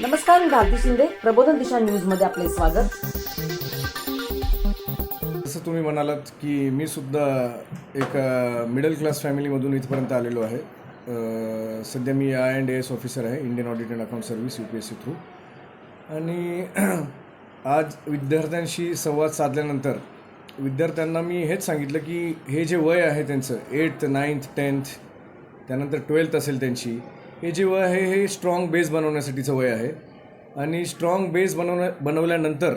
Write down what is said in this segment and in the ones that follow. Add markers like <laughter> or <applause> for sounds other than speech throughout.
नमस्कार मी भारती शिंदे. प्रबोधन दिशा न्यूजमध्ये आपले स्वागत. जसं तुम्ही म्हणालात की मी सुद्धा एक मिडल क्लास फॅमिलीमधून इथपर्यंत आलेलो आहे. अ, सध्या मी आय अँड एस ऑफिसर आहे Indian audit and account service U P S C through आणि <clears throat> आज विद्यार्थ्यांशी संवाद साधल्यानंतर विद्यार्थ्यांना मी हेच सांगितलं की हे जे वय आहे त्यांचं एट्थ नाईन्थ टेन्थ त्यानंतर ट्वेल्थ असेल त्यांची हे जे वय आहे हे स्ट्रॉंग बेस बनवण्यासाठीचं वय आहे. आणि स्ट्रॉंग बेस बनवण्या बनवल्यानंतर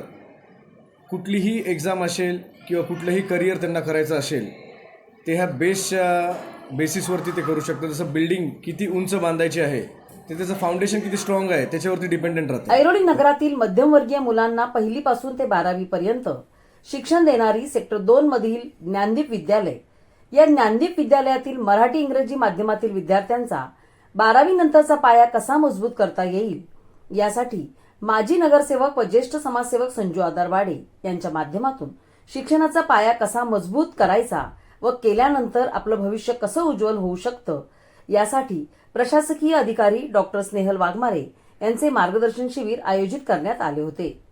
कुठलीही एक्झाम असेल किंवा कुठलंही करिअर त्यांना करायचं असेल ते ह्या बेसच्या बेसिसवरती ते करू शकतात. जसं बिल्डिंग किती उंच बांधायची आहे ते त्याचं फाउंडेशन किती स्ट्रॉंग आहे त्याच्यावरती डिपेंडेंट राहतं. ऐरोली नगरातील मध्यमवर्गीय मुलांना पहिलीपासून ते बारावी पर्यंत शिक्षण देणारी सेक्टर दोन मधील ज्ञानदीप विद्यालय. या ज्ञानदीप विद्यालयातील मराठी इंग्रजी माध्यमातील विद्यार्थ्यांचा बारावी नंतरचा पाया कसा मजबूत करता येईल? यासाठी माजी नगरसेवक व ज्येष्ठ समाजसेवक संजू आदारवाडे यांच्या माध्यमातून शिक्षणाचा पाया कसा मजबूत करायचा व केल्यानंतर आपलं भविष्य कसं उज्ज्वल होऊ शकतं यासाठी प्रशासकीय अधिकारी डॉक्टर स्नेहल वाघमारे यांचे मार्गदर्शन शिबिर आयोजित करण्यात आले होते.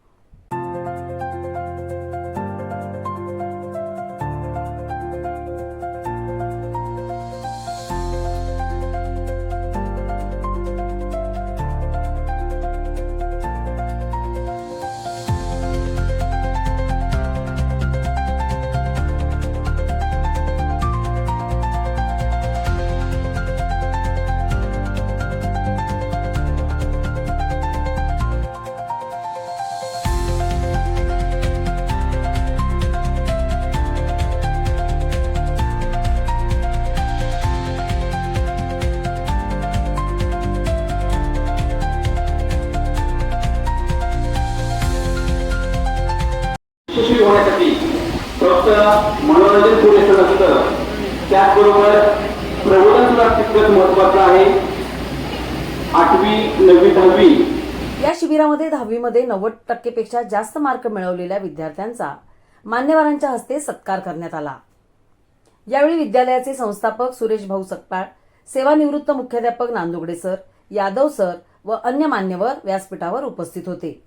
यशस्वी होण्यासाठी फक्त मनोरंजन पुरेसं नसतं त्याचबरोबर प्रबोधन सुद्धा तितकंच महत्वाचं आहे. आठवी नववी दहावी. या शिबिरामध्ये दहावीमध्ये नव्वद टक्केपेक्षा जास्त मार्क मिळवलेल्या विद्यार्थ्यांचा मान्यवरांच्या हस्ते सत्कार करण्यात आला. यावेळी विद्यालयाचे संस्थापक सुरेश भाऊ सकपाळ सेवानिवृत्त मुख्याध्यापक नांदुगडे सर यादव सर व अन्य मान्यवर व्यासपीठावर उपस्थित होते.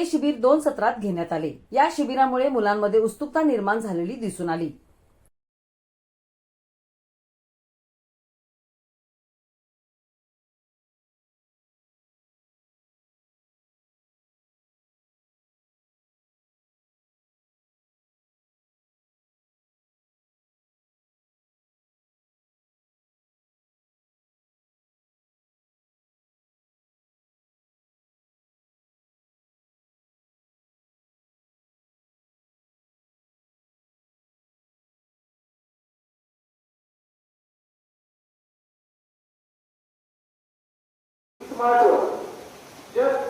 हे शिबिर दोन सत्रात घेण्यात आले. या शिबिरामुळे मुलांमध्ये उत्सुकता निर्माण झालेली दिसून आली. smartwatch. Just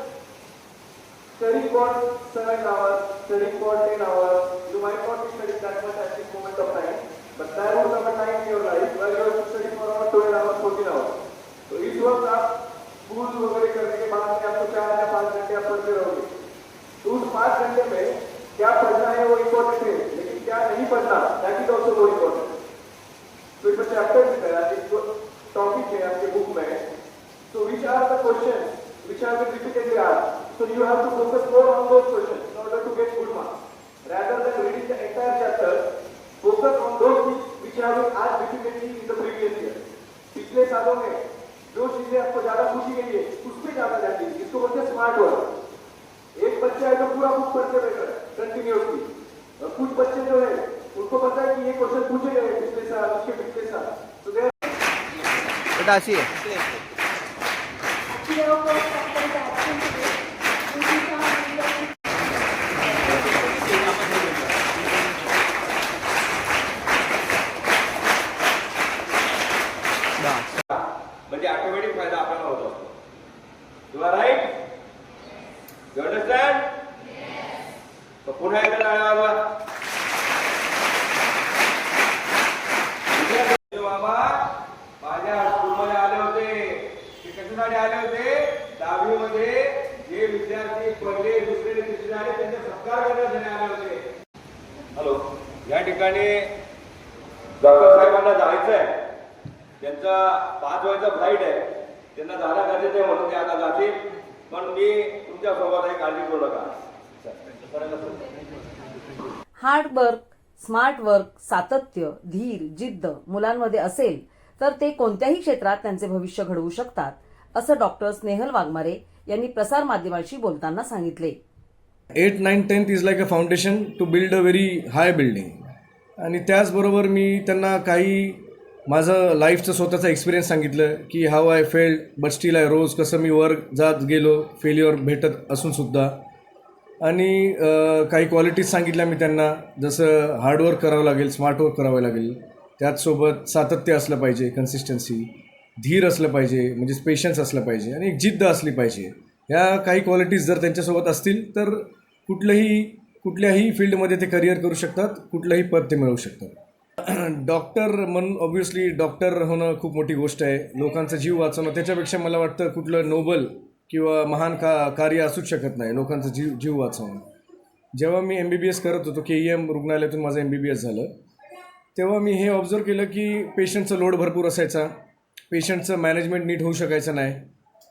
studying for 7 hours, studying for 10 hours, you might not be studying that much at this moment of time, but there was a time in your life where you were studying for about 12 hours, 14 hours. तो इस वक्त आप school वगैरह करने के बाद में आपको चार या पाँच घंटे आप पढ़ते रहोगे तो उस पाँच घंटे में क्या पढ़ना है वो इम्पोर्टेंट है लेकिन क्या नहीं पढ़ना दैट इज़ ऑल्सो वो इम्पोर्टेंट तो इसमें चैप्टर की तरह टॉपिक है आपके बुक में So which are the questions which have been repeatedly are? So you have to focus more on those questions in order to get good marks. Rather than reading the entire chapter, focus on those things which have been asked repeatedly in the previous year. पिछले सालों में जो चीज़ें आपको ज़्यादा पूछी गई है उस पर ज़्यादा ध्यान दीजिए इसको बोलते हैं स्मार्ट वर्क एक बच्चा है जो पूरा बुक पढ़ते बैठा है कंटिन्यूसली कुछ बच्चे जो है उनको पता है कि ये क्वेश्चन पूछे गए पिछले साल उसके पिछले साल तो बेटा ऐसी है या ठिकाणी डॉक्टर साहेबांना जायचं आहे त्यांचा पाच वाजता फ्लाईट आहे. त्यांना जाणं गरजेचं आहे म्हणून ते आता जातील. पण मी तुमच्यासोबत आहे काळजी करू नका. हार्ड वर्क स्मार्ट वर्क सातत्य धीर जिद्द मुलांमध्ये असेल तर ते कोणत्याही क्षेत्रात त्यांचे भविष्य घडवू शकतात असं डॉक्टर स्नेहल वाघमारे यांनी प्रसार माध्यमांशी बोलताना सांगितले. Eight nine tenth is like a foundation to build a very high building आणि त्याचबरोबर मी त्यांना काही माझं लाईफचं स्वतःचा एक्सपिरियन्स सांगितलं की how I failed but still I rose कसं मी वर जात गेलो फेल्युअर भेटत असूनसुद्धा आणि काही क्वालिटीज सांगितल्या मी त्यांना. जसं हार्डवर्क करावं लागेल स्मार्ट वर्क करावं लागेल. त्याचसोबत सातत्य असलं पाहिजे कन्सिस्टन्सी धीर असलं पाहिजे म्हणजेच पेशन्स असलं पाहिजे. आणि एक जिद्द असली पाहिजे. ह्या काही क्वालिटीज जर त्यांच्यासोबत असतील तर कुठलंही कुठल्याही फील्डमध्ये ते करिअर करू शकतात कुठलंही पद ते मिळवू शकतात. <clears throat> डॉक्टर म्हणून ऑब्व्हियसली डॉक्टर होणं खूप मोठी गोष्ट आहे. लोकांचा जीव वाचवणं त्याच्यापेक्षा मला वाटतं कुठलं नोबल किंवा महान का कार्य असूच शकत नाही लोकांचा जीव जीव वाचवणं. जेव्हा मी एम बी बी एस करत होतो के ई एम रुग्णालयातून माझं एम बी बी एस झालं तेव्हा मी हे ऑब्झर्व केलं की पेशंटचं लोड भरपूर असायचा. पेशंटचं मॅनेजमेंट नीट होऊ शकायचं नाही.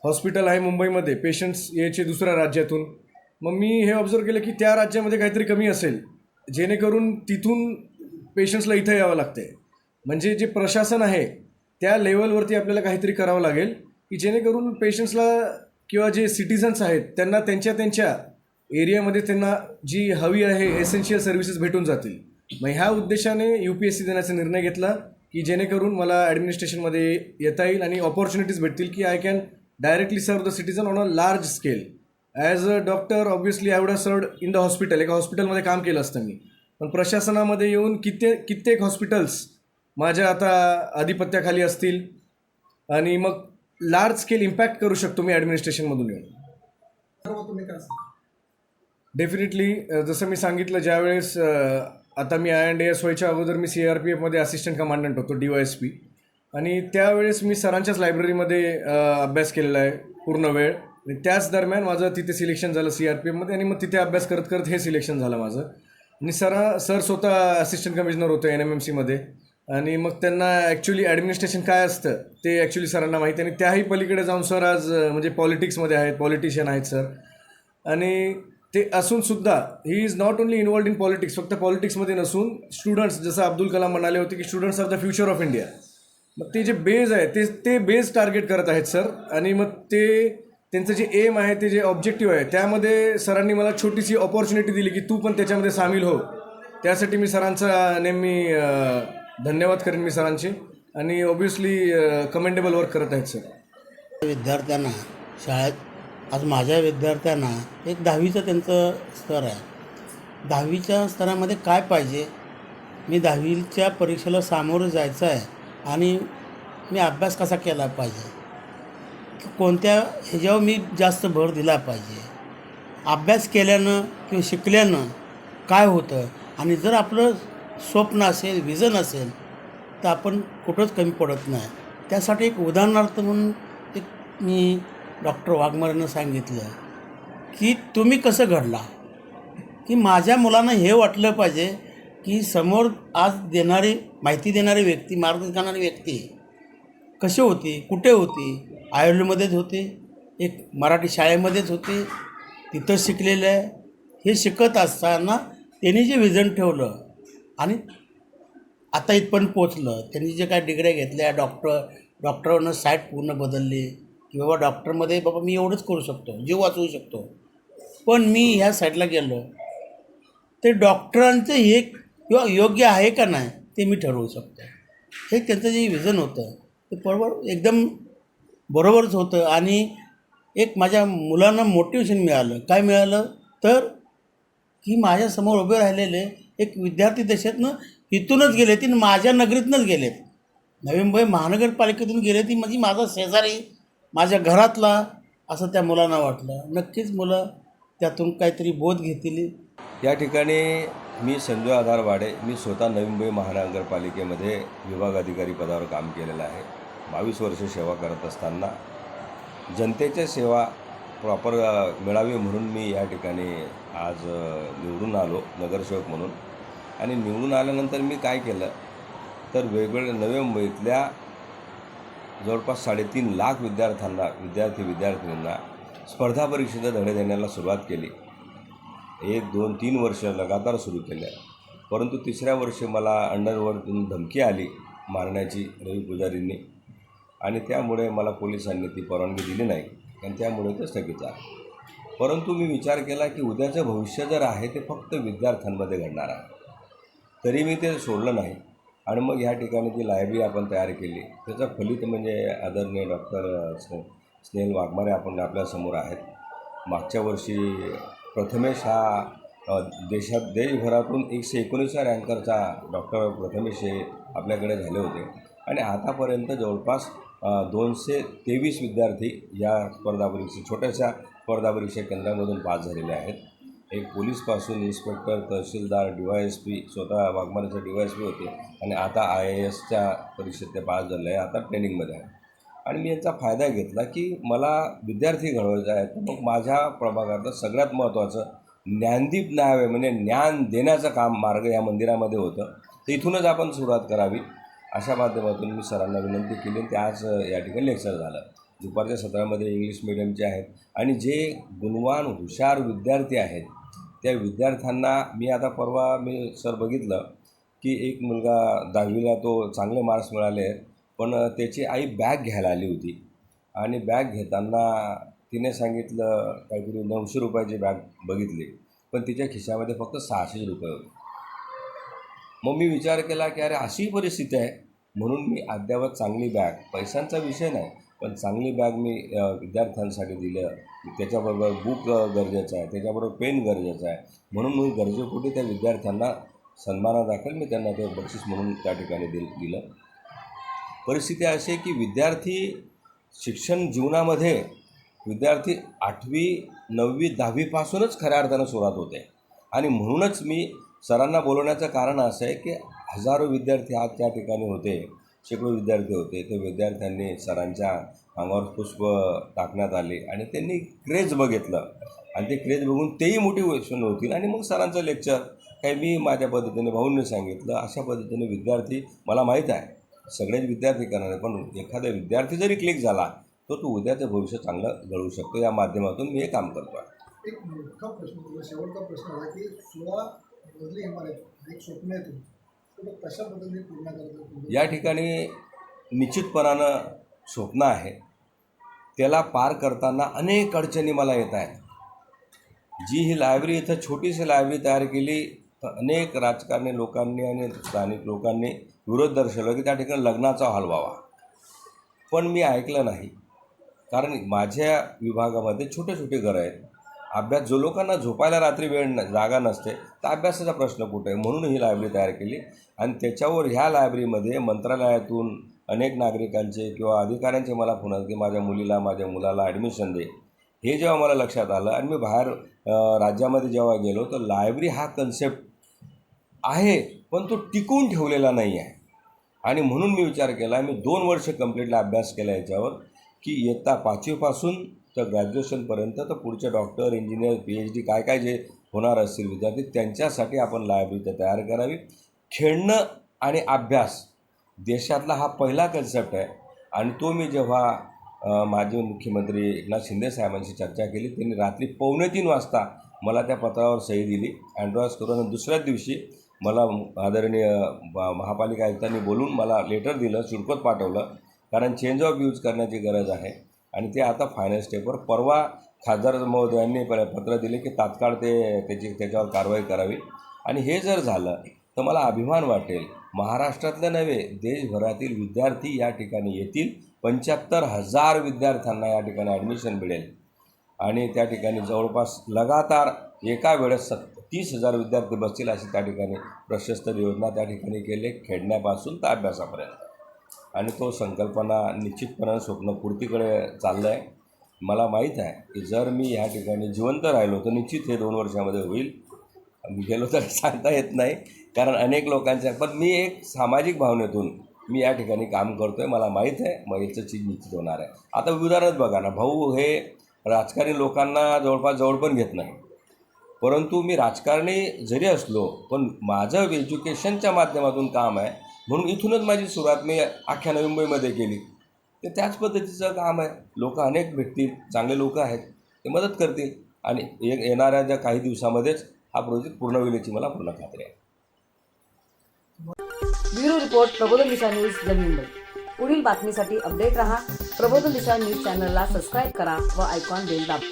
हॉस्पिटल आहे मुंबईमध्ये पेशंट्स यायचे दुसऱ्या राज्यातून. मग मी हे ऑब्झर्व केलं की त्या राज्यामध्ये काहीतरी कमी असेल. जेणेकरून तिथून पेशंट्सला इथं यावं लागते म्हणजे जे प्रशासन आहे त्या लेवलवरती आपल्याला काहीतरी करावं लागेल की जेणेकरून पेशंट्सला किंवा जे सिटिझन्स आहेत त्यांना त्यांच्या त्यांच्या एरियामध्ये त्यांना जी हवी आहे एसेन्शियल सर्व्हिसेस भेटून जातील. मग ह्या उद्देशाने यू पी एस सी देण्याचा निर्णय घेतला की जेणेकरून मला ॲडमिनिस्ट्रेशनमध्ये येता येईल आणि ऑपॉर्च्युनिटीज भेटतील की I can directly serve the citizen on a large scale as a doctor obviously I would served in the hospital एका हॉस्पिटलमध्ये काम केलं असतं मी. पण प्रशासनामध्ये येऊन कित्ये कित्येक हॉस्पिटल्स माझ्या आता आधिपत्याखाली असतील. आणि मग लार्ज स्केल इम्पॅक्ट करू शकतो मी ॲडमिनिस्ट्रेशनमधून येऊन. डेफिनेटली जसं मी सांगितलं ज्यावेळेस आता मी आय अँड एस व्हायच्या अगोदर मी सी आर पी एफमध्ये असिस्टंट कमांडंट होतो डी वाय एस पी आणि त्यावेळेस मी सरांच्याच लायब्ररीमध्ये अभ्यास केलेला आहे पूर्ण वेळ. आणि त्याच दरम्यान माझं तिथे सिलेक्शन झालं सी आर पी एफमध्ये आणि मग तिथे अभ्यास करत करत हे सिलेक्शन झालं माझं. आणि सर सर स्वतः असिस्टंट कमिशनर होतं एन एम एम सीमध्ये आणि मग त्यांना ॲक्च्युली ॲडमिनिस्ट्रेशन काय असतं ते ॲक्च्युली सरांना माहिती आणि त्याही पलीकडे जाऊन सर आज म्हणजे पॉलिटिक्समध्ये आहेत पॉलिटिशियन आहेत सर. आणि ते असूनसुद्धा he is not only involved in politics फक्त पॉलिटिक्समध्ये नसून स्टुडंट्स जसं अब्दुल कलाम म्हणाले होते की students are the future of India मग ते जे बेज आहे ते ते बेज टार्गेट करत आहेत सर. आणि मग ते त्यांचं जे एम आहे ते जे ऑब्जेक्टिव्ह आहे त्यामध्ये सरांनी मला छोटीशी ऑपॉर्च्युनिटी दिली की तू पण त्याच्यामध्ये सामील हो. त्यासाठी मी सरांचा नेहमी धन्यवाद करेन मी सरांचे. आणि ऑब्व्हियसली कमेंडेबल वर्क करत आहेत सर. विद्यार्थ्यांना शाळेत आज माझ्या विद्यार्थ्यांना एक दहावीचं त्यांचं स्तर आहे. दहावीच्या स्तरामध्ये काय पाहिजे? मी दहावीच्या परीक्षेला सामोरं जायचं आहे आणि मी अभ्यास कसा केला पाहिजे? कोणत्या ह्याच्यावर मी जास्त भर दिला पाहिजे. अभ्यास केल्यानं किंवा शिकल्यानं काय होतं? आणि जर आपलं स्वप्न असेल विजन असेल तर आपण कुठंच कमी पडत नाही. त्यासाठी एक उदाहरणार्थ म्हणून एक मी डॉक्टर वाघमारेनं सांगितलं की तुम्ही कसं घडला? की माझ्या मुलांना हे वाटलं पाहिजे की समोर आज देणारी माहिती देणारी व्यक्ती मार्गदर्शन करणारी व्यक्ती कशी होती? कुठे होती? आयुर्वेदमध्येच होते. एक मराठी शाळेमध्येच होते. तिथं शिकलेलं आहे. हे शिकत असताना त्यांनी जे विजन ठेवलं आणि आता इथपर्यंत पोचलं त्यांनी जे काय डिग्र्या घेतल्या डॉक्टर डॉक्टरनं साईट पूर्ण बदलली. की बाबा डॉक्टरमध्ये बाबा मी एवढंच करू शकतो जीव वाचवू शकतो. पण मी ह्या साईडला गेलो. ते डॉक्टरांचं हे किंवा योग्य आहे का नाही ते मी ठरवू शकतो. हे त्यांचं जे विजन होतं ते बरोबर एकदम बरोबरच होतं. आणि एक माझ्या मुलांना मोटिवेशन मिळालं. काय मिळालं? तर की माझ्यासमोर उभे राहिलेले एक विद्यार्थी दशेतनं इथूनच गेले ती माझ्या नगरीतनंच गेले. नवी मुंबई महानगरपालिकेतून गेले ती म्हणजे माझा शेजारी माझ्या घरातला असं त्या मुलांना वाटलं. नक्कीच मुलं त्यातून काहीतरी बोध घेतील. या ठिकाणी मी संजय आधार वाडे मी स्वतः नवी मुंबई महानगरपालिकेमध्ये विभाग अधिकारी पदावर काम केलेलं आहे. बावीस वर्ष सेवा करत असताना जनतेच्या सेवा प्रॉपर मिळावी म्हणून मी या ठिकाणी आज निवडून आलो नगरसेवक म्हणून. आणि निवडून आल्यानंतर मी काय केलं तर वेगवेगळ्या नव्या मुंबईतल्या जवळपास साडेतीन लाख विद्यार्थ्यांना विद्यार्थी विद्यार्थिनींना स्पर्धा परीक्षेचे धडे देण्याला सुरुवात केली. एक दोन तीन वर्ष लगातार सुरू केल्या परंतु तिसऱ्या वर्षी मला अंडरवर्ल्डतून धमकी आली मारण्याची रवी पुजारींनी. आणि त्यामुळे मला पोलिसांनी ती परवानगी दिली नाही. आणि त्यामुळे ते स्थगित झालं. परंतु मी विचार केला की उद्याचं भविष्य जर आहे ते फक्त विद्यार्थ्यांमध्ये घडणार आहे. तरी मी ते सोडलं नाही. आणि मग ह्या ठिकाणी जी लायब्ररी आपण तयार केली त्याचं फलित म्हणजे आदरणीय डॉक्टर स्ने स्नेहल वाघमारे आपण आपल्यासमोर आहेत. मागच्या वर्षी प्रथमेश हा देशात देशभरातून एकशे एकोणीसच्या रँकरचा डॉक्टर प्रथमेश हे आपल्याकडे झाले होते. आणि आतापर्यंत जवळपास दोनशे तेवीस विद्यार्थी या स्पर्धा परीक्षा छोट्याशा स्पर्धा परीक्षा केंद्रामधून पास झालेले आहेत. एक पोलीसपासून इन्स्पेक्टर तहसीलदार डी वाय एस पी स्वतः वाघमारेचे डी वाय एस पी होते आणि आता आय ए एसच्या परीक्षेत ते पास झाले आहे आता ट्रेनिंगमध्ये आहे. आणि मी याचा फायदा घेतला की मला विद्यार्थी घडवायचा आहे तर मग माझ्या प्रभागातलं सगळ्यात महत्त्वाचं ज्ञानदीप न्यावे म्हणजे ज्ञान देण्याचं काम मार्ग या मंदिरामध्ये होतं. तर इथूनच आपण सुरुवात करावी. अशा माध्यमातून मी सरांना विनंती केली आणि ते आज या ठिकाणी लेक्चर झालं. दुपारच्या सत्रामध्ये इंग्लिश मिडियमचे आहेत आणि जे गुणवान हुशार विद्यार्थी आहेत त्या विद्यार्थ्यांना मी आता परवा मी सर बघितलं की एक मुलगा दहावीला तो चांगले मार्क्स मिळाले आहेत पण त्याची आई बॅग घ्यायला आली होती. आणि बॅग घेताना तिने सांगितलं काहीतरी नऊशे रुपयाची बॅग बघितली पण तिच्या खिशामध्ये फक्त सहाशे रुपये होते. मग मी विचार केला की अरे अशी परिस्थिती आहे. म्हणून मी अद्यावत चांगली बॅग पैशांचा विषय नाही पण चांगली बॅग मी विद्यार्थ्यांसाठी दिलं. त्याच्याबरोबर बुक गरजेचं आहे. त्याच्याबरोबर पेन गरजेचं आहे. म्हणून मी गरजेपोटी त्या विद्यार्थ्यांना सन्मानादाखल मी त्यांना ते बक्षीस म्हणून त्या ठिकाणी दिल दिलं. परिस्थिती अशी आहे की विद्यार्थी शिक्षण जीवनामध्ये विद्यार्थी आठवी नववी दहावीपासूनच खऱ्या अर्थानं सुरुवात होते. आणि म्हणूनच मी सरांना बोलवण्याचं कारण असं आहे की हजारो विद्यार्थी आज त्या ठिकाणी होते शेकडो विद्यार्थी होते. ते विद्यार्थ्यांनी सरांच्या अंगावर पुष्प टाकण्यात आले आणि त्यांनी क्रेज बघितलं. आणि ते क्रेज बघून तेही मोटिवेशन होतील आणि मग सरांचं लेक्चर काही मी माझ्या पद्धतीने भाऊंनी सांगितलं? अशा पद्धतीने विद्यार्थी मला माहीत आहे. सगळेच विद्यार्थी करणार पण एखादा विद्यार्थी जरी क्लिक झाला तर तो उद्याचं भविष्य चांगलं घडवू शकतो. या माध्यमातून मी हे काम करतो आहे एक मोठा प्रश्न म्हणजे शेवटचा प्रश्न आला की सोळा इमारत एक स्वप्न आहे तुमचं. कशा पद्धतीने पूर्ण करतो या ठिकाणी निश्चितपणानं स्वप्न आहे. त्याला पार करताना अनेक अडचणी मला येत आहेत. जी ही लायब्ररी इथं छोटीशी लायब्ररी तयार केली तर अनेक राजकारणी लोकांनी आणि स्थानिक लोकांनी विरोध दर्शवला की त्या ठिकाणी लग्नाचा हॉल व्हावा. पण मी ऐकलं नाही. कारण माझ्या विभागामध्ये छोटे छोटे घरं आहेत. अभ्यास जो लोकांना झोपायला रात्री वेळ न जागा नसते तर अभ्यासाचा प्रश्न कुठे आहे? म्हणून ही लायब्ररी तयार केली. आणि त्याच्यावर ह्या लायब्ररीमध्ये मंत्रालयातून अनेक नागरिकांचे किंवा अधिकाऱ्यांचे मला फोन आले की माझ्या मुलीला माझ्या मुलाला ॲडमिशन दे. हे जेव्हा मला लक्षात आलं आणि मी बाहेर राज्यामध्ये जेव्हा गेलो तर लायब्ररी हा कन्सेप्ट आहे पण तो टिकवून ठेवलेला नाही आहे. आणि म्हणून मी विचार केला मी दोन वर्ष कंप्लीटला अभ्यास केला याच्यावर की इयत्ता पाचवीपासून तर ग्रॅज्युएशनपर्यंत तर पुढचे doctor engineer P H D काय काय जे होणार असतील विद्यार्थी त्यांच्यासाठी आपण लायब्ररी तयार करावी. खेळणं आणि अभ्यास देशातला हा पहिला कन्सेप्ट आहे. आणि तो मी जेव्हा माजी मुख्यमंत्री एकनाथ शिंदे साहेबांशी चर्चा केली त्यांनी रात्री पावणे तीन वाजता मला त्या पत्रावर सही दिली. अँड्रॉस करून दुसऱ्याच दिवशी मला आदरणीय महापालिका आयुक्तांनी बोलून मला लेटर दिलं शुल्कत पाठवलं. कारण चेंज ऑफ यूज करण्याची गरज आहे. आणि ते आता फायनल स्टेपवर परवा खासदार महोदयांनी प- पत्र दिले की तात्काळ ते त्याची त्याच्यावर कारवाई करावी. आणि हे जर झालं तर मला अभिमान वाटेल. महाराष्ट्रातले नव्हे देशभरातील विद्यार्थी या ठिकाणी येतील. पंच्याहत्तर हजार विद्यार्थ्यांना या ठिकाणी ॲडमिशन मिळेल. आणि त्या ठिकाणी जवळपास लगातार एका वेळेस सत् तीस हजार विद्यार्थी बसतील अशी त्या ठिकाणी प्रशस्त योजना त्या ठिकाणी केली खेळण्यापासून तर अभ्यासापर्यंत. आणि तो संकल्पना निश्चितपणे स्वप्नपूर्तीकडे चाललं आहे मला माहीत आहे की जर मी ह्या ठिकाणी जिवंत राहिलो तर निश्चित हे दोन वर्षामध्ये होईल. मी गेलो तर <laughs> सांगता येत नाही कारण अनेक लोकांच्या पण मी एक सामाजिक भावनेतून मी या ठिकाणी काम करतो आहे मला माहीत आहे मग याचं चीज निश्चित होणार आहे. आता उदाहरणच बघा ना भाऊ हे राजकारणी लोकांना जवळपास जवळ पण घेत नाही. परंतु मी राजकारणी जरी असलो पण माझं एज्युकेशनच्या माध्यमातून काम आहे म्हणून इथूनच माझी सुरुवात मी अख्ख्या नवी मुंबईमध्ये केली. ते त्याच पद्धतीचं काम आहे. लोक अनेक भेटतील चांगले लोक आहेत ते मदत करतील. आणि एक येणाऱ्या ज्या काही दिवसामध्येच हा प्रोजेक्ट पूर्ण होईल याची मला पूर्ण खात्री आहे. ब्युरो रिपोर्ट प्रबोधन दिशा न्यूज मुंबई पुढील बातमीसाठी अपडेट रहा. प्रबोधन दिशा न्यूज चॅनलला सबस्क्राईब करा व आयकॉन बेल दाबा.